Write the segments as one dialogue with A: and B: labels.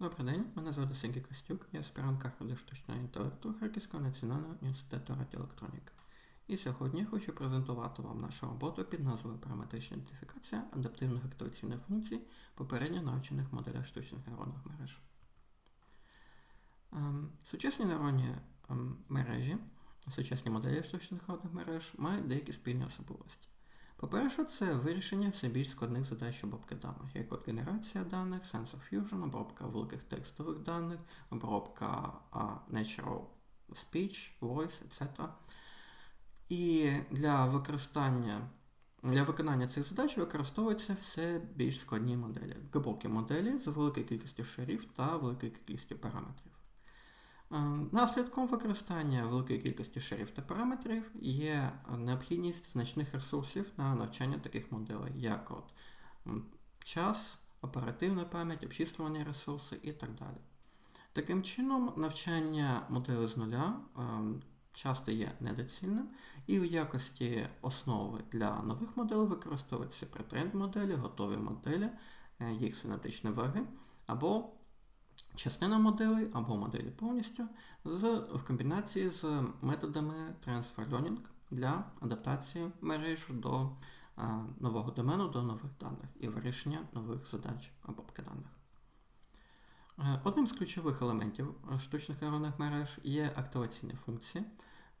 A: Добрий день, мене звати Сергій Костюк, я аспірант кафедри штучного інтелекту Харківського національного університету радіоелектроніки. І сьогодні хочу презентувати вам нашу роботу під назвою Параметрична ідентифікація адаптивних активаційних функцій попередньо навчених моделях штучних нейронних мереж. Ем, Сучасні нейронні ем, мережі, сучасні моделі штучних нейронних мереж мають деякі спільні особливості. По-перше, це вирішення все більш складних задач обробки даних, як от генерація даних, sensor fusion, обробка великих текстових даних, обробка natural speech, voice, etc. І для використання для виконання цих задач використовуються все більш складні моделі, глибокі моделі з великою кількістю шарів та великою кількістю параметрів. Е, Наслідком використання великої кількості шарів та параметрів є необхідність значних ресурсів на навчання таких моделей, як от час, оперативна пам'ять, обчислювані ресурси і так далі. Таким чином, навчання моделей з нуля е, часто є недоцільним, і в якості основи для нових моделей використовуються претренд моделі, готові моделі, е, їх синаптичні ваги, або частина моделей або моделі повністю з, в комбінації з методами Transfer Learning для адаптації мереж до а, нового домену, до нових даних і вирішення нових задач обробки даних. Е, Одним з ключових елементів штучних нейронних мереж є активаційні функції.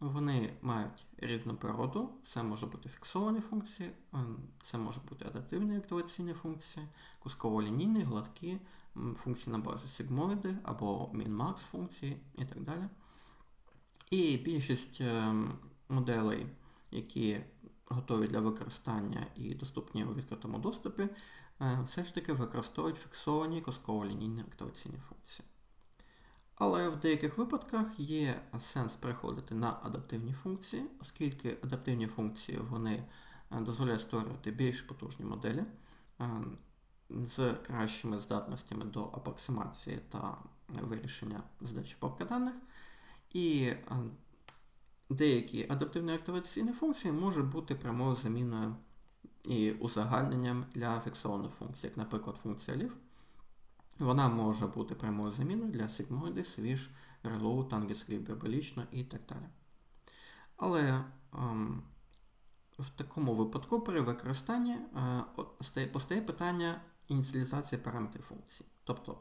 A: Вони мають різну природу, це може бути фіксовані функції, е, це може бути адаптивні активаційні функції, кусково-лінійні, гладкі, функції на базі сигмоїди або min-max функції і так далі. І більшість е, моделей, які готові для використання і доступні у відкритому доступі, е, все ж таки використовують фіксовані кусково-лінійні активаційні функції. Але в деяких випадках є сенс переходити на адаптивні функції, оскільки адаптивні функції вони е, дозволяють створювати більш потужні моделі з кращими здатностями до апроксимації та вирішення задач обробки даних. І е, деякі адаптивні активаційні функції можуть бути прямою заміною і узагальненням для фіксованих функцій, як, наприклад, функція leaf. Вона може бути прямою заміною для сигмоїди, свіж, reload, тангіслів, біобелічно і так далі. Але ем, в такому випадку при використанні е, стає- постає питання ініціалізації параметрів функції. Тобто,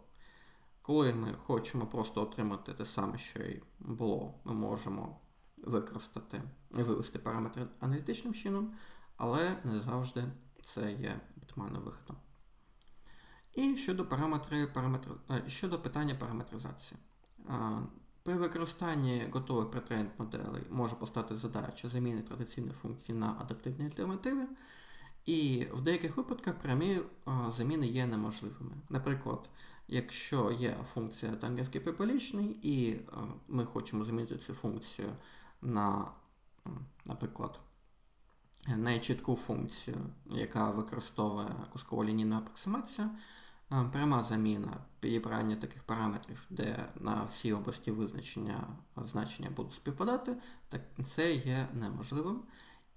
A: коли ми хочемо просто отримати те саме, що і було, ми можемо використати вивести параметри аналітичним чином, але не завжди це є оптимальним виходом. І щодо параметри, параметри, е, щодо питання параметризації. Е, При використанні готових претренд моделей може постати задача заміни традиційних функцій на адаптивні альтернативи, і в деяких випадках прямі е, заміни є неможливими. Наприклад, якщо є функція тангенський припелічний, і е, ми хочемо замінити цю функцію на, наприклад, нечітку функцію, яка використовує кусково-лінійну апроксимацію, е, пряма заміна підібрання таких параметрів, де на всі області визначення значення будуть співпадати, так це є неможливим.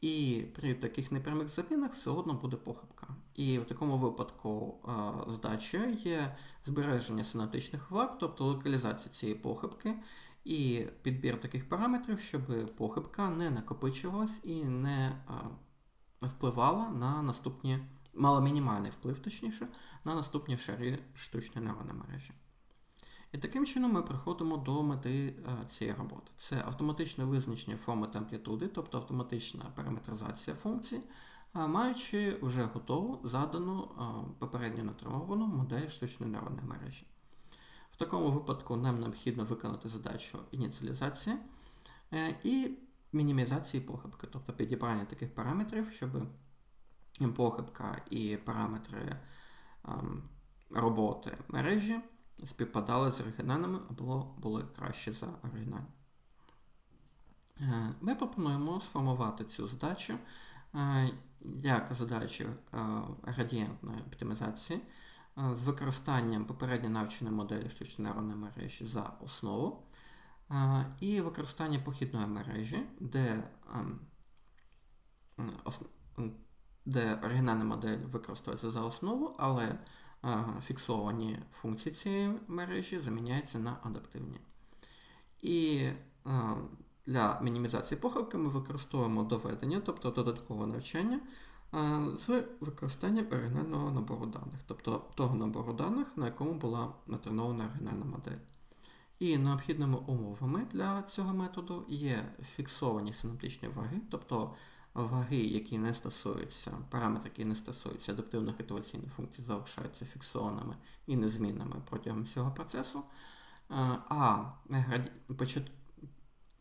A: І при таких непрямих замінах все одно буде похибка. І в такому випадку е, задачею є збереження синаптичних влаг, тобто локалізація цієї похибки, і підбір таких параметрів, щоб похибка не накопичувалась і не е, впливала на наступні, мала мінімальний вплив, точніше, на наступні шари штучної нейронної мережі. І таким чином ми приходимо до мети е, цієї роботи. Це автоматичне визначення форми та амплітуди, тобто автоматична параметризація функцій, а маючи вже готову задану е, попередньо натреновану модель штучної нейронної мережі. В такому випадку нам необхідно виконати задачу ініціалізації е, і мінімізації похибки, тобто підібрання таких параметрів, щоб похибка і параметри ем, роботи мережі співпадали з оригінальними або були кращі за оригінальні. Е, Ми пропонуємо сформувати цю задачу е, як задачу е, градієнтної оптимізації з використанням попередньо навченої моделі штучної нейронної мережі за основу і використання похідної мережі, де, де оригінальна модель використовується за основу, але фіксовані функції цієї мережі заміняються на адаптивні. І е, для мінімізації похибки ми використовуємо доведення, тобто додаткове навчання з використанням оригінального набору даних, тобто того набору даних, на якому була натренована оригінальна модель. І необхідними умовами для цього методу є фіксовані синаптичні ваги, тобто ваги, які не стосуються, параметри, які не стосуються адаптивних ітоваційних функцій, залишаються фіксованими і незмінними протягом цього процесу. А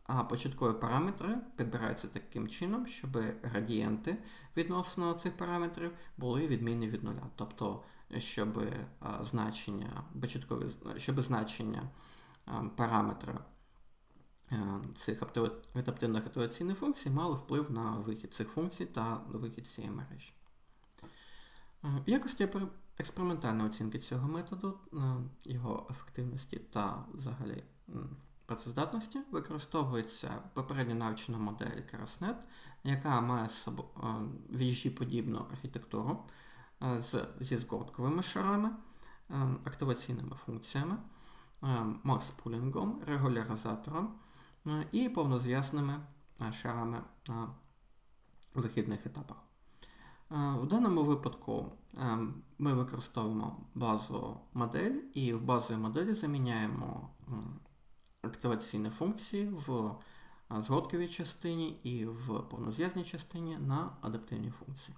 A: а початкові параметри підбираються таким чином, щоб градієнти відносно цих параметрів були відмінні від нуля. Тобто, щоб значення початкові, щоб значення параметра цих адаптивних активаційних функцій мали вплив на вихід цих функцій та вихід цієї мережі. В якості експериментальної оцінки цього методу, його ефективності та взагалі працездатності використовується попередньо навчена модель Kerasnet, яка має віжі подібну архітектуру е, зі згортковими шарами, е, активаційними функціями, макс-пулінгом, регуляризатором е, і повнозв'язними шарами на вихідних етапах. В даному випадку ми використовуємо базову модель і в базовій моделі заміняємо активаційні функції в згодковій частині і в повнозв'язній частині на адаптивні функції.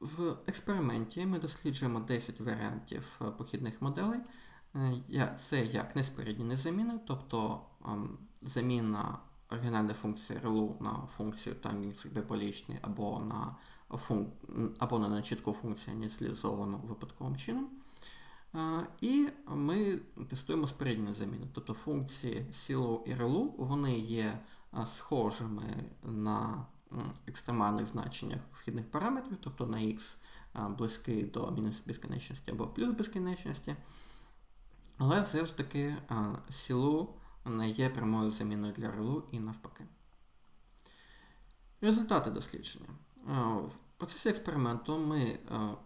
A: В експерименті ми досліджуємо 10 варіантів похідних моделей. Е, це як неспорідні незаміни, тобто заміна оригінальної функції RLU на функцію таймінг біполічний або на функ... або на чітку функцію ініціалізовану випадковим чином. І ми тестуємо спорідні заміни. Тобто функції сілу і релу вони є схожими на екстремальних значеннях вхідних параметрів, тобто на x близький до мінус безкінечності або плюс безкінечності. Але все ж таки сілу не є прямою заміною для релу і навпаки. Результати дослідження. В процесі експерименту ми е,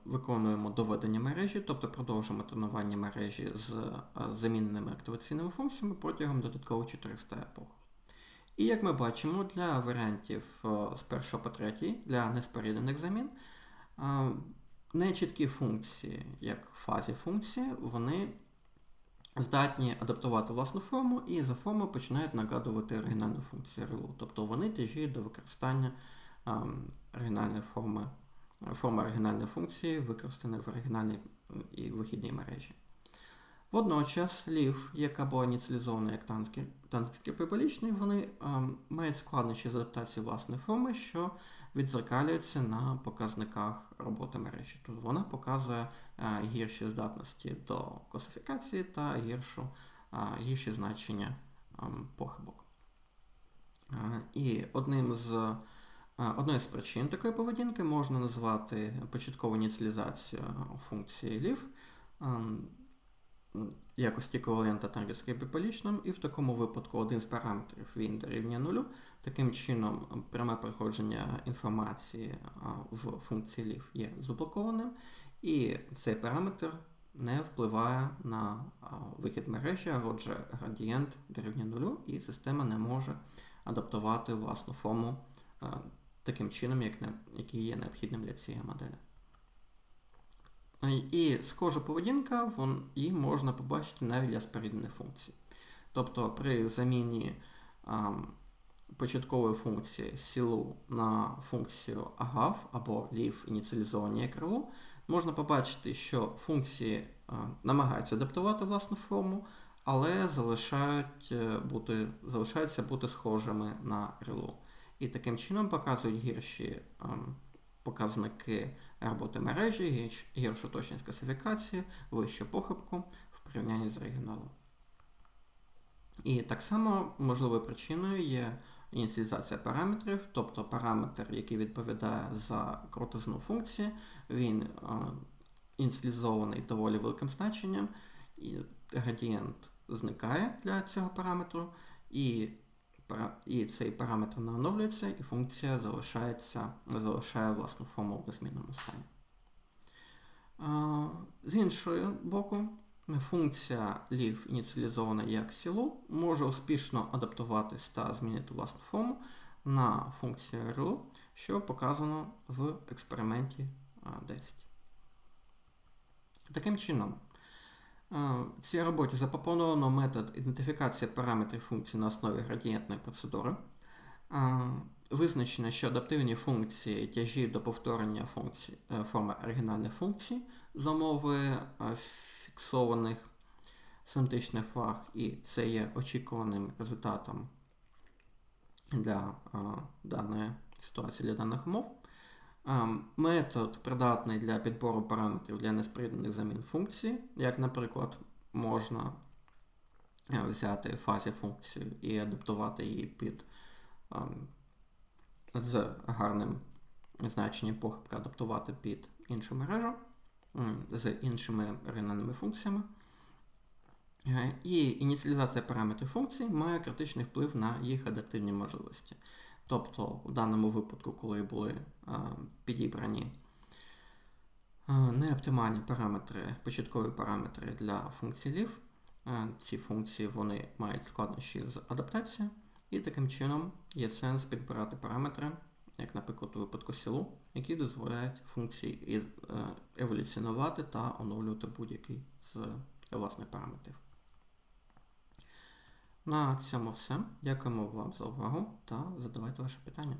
A: виконуємо доведення мережі, тобто продовжуємо тренування мережі з е, заміненими активаційними функціями протягом додатково 400 епох. І як ми бачимо, для варіантів е, з 1 по 3 для неспоріднених замін нечіткі функції, як фазі функції, вони здатні адаптувати власну форму і за форму починають нагадувати оригінальну функцію RLU. Тобто вони тяжіють до використання оригінальної форми, форми оригінальної функції, використаної в оригінальній і вихідній мережі. Водночас лів, яка була ініціалізована як танківський приболічний, вони а, мають складнощі з адаптації власної форми, що відзеркалюється на показниках роботи мережі. Тобто вона показує а, гірші здатності до класифікації та гіршу, а, гірші значення а, похибок. А, і одним з Одною з причин такої поведінки можна назвати початкову ініціалізацію функції лів якості еквівалента таргетським біполічним, і в такому випадку один з параметрів він дорівнює нулю. Таким чином, пряме проходження інформації в функції лів є заблокованим, і цей параметр не впливає на вихід мережі, а отже, градієнт дорівнює нулю, і система не може адаптувати власну форму таким чином, який є необхідним для цієї моделі. І схожа поведінка вон, її можна побачити навіть для споріднених функцій. Тобто при заміні а, початкової функції сілу на функцію agав або leaf ініціалізовані як RLU, можна побачити, що функції а, намагаються адаптувати власну форму, але залишають е, бути, залишаються бути схожими на RLU і таким чином показують гірші ем, показники роботи мережі, гіршу точність класифікації, вищу похибку в порівнянні з оригіналом. І так само можливою причиною є ініціалізація параметрів, тобто параметр, який відповідає за крутизну функції, він ініціалізований доволі великим значенням, і градієнт зникає для цього параметру, і і цей параметр не оновлюється, і функція залишається, залишає власну форму в незмінному стані. З іншого боку, функція leaf, ініціалізована як сілу, може успішно адаптуватись та змінити власну форму на функцію RLU, що показано в експерименті 10. Таким чином, в цій роботі запропоновано метод ідентифікації параметрів функцій на основі градієнтної процедури. Визначено, що адаптивні функції тяжі до повторення функцій, е, форми оригінальних функцій за умови е, фіксованих семантичних фаг, і це є очікуваним результатом для е, даної ситуації, для даних умов. Метод придатний для підбору параметрів для неспоріднених замін функції, як, наприклад, можна е, взяти фазі функцію і адаптувати її під з гарним значенням похибки адаптувати під іншу мережу з іншими оригінальними функціями. Е, І ініціалізація параметрів функцій має критичний вплив на їх адаптивні можливості. Тобто, у даному випадку, коли були е, підібрані е, неоптимальні параметри, початкові параметри для функцій leaf, е, ці функції вони мають складнощі з адаптацією, і таким чином є сенс підбирати параметри, як, наприклад, у випадку сілу, які дозволяють функції еволюціонувати та оновлювати будь-який з власних параметрів. На цьому все. Дякуємо вам за увагу та задавайте ваші питання.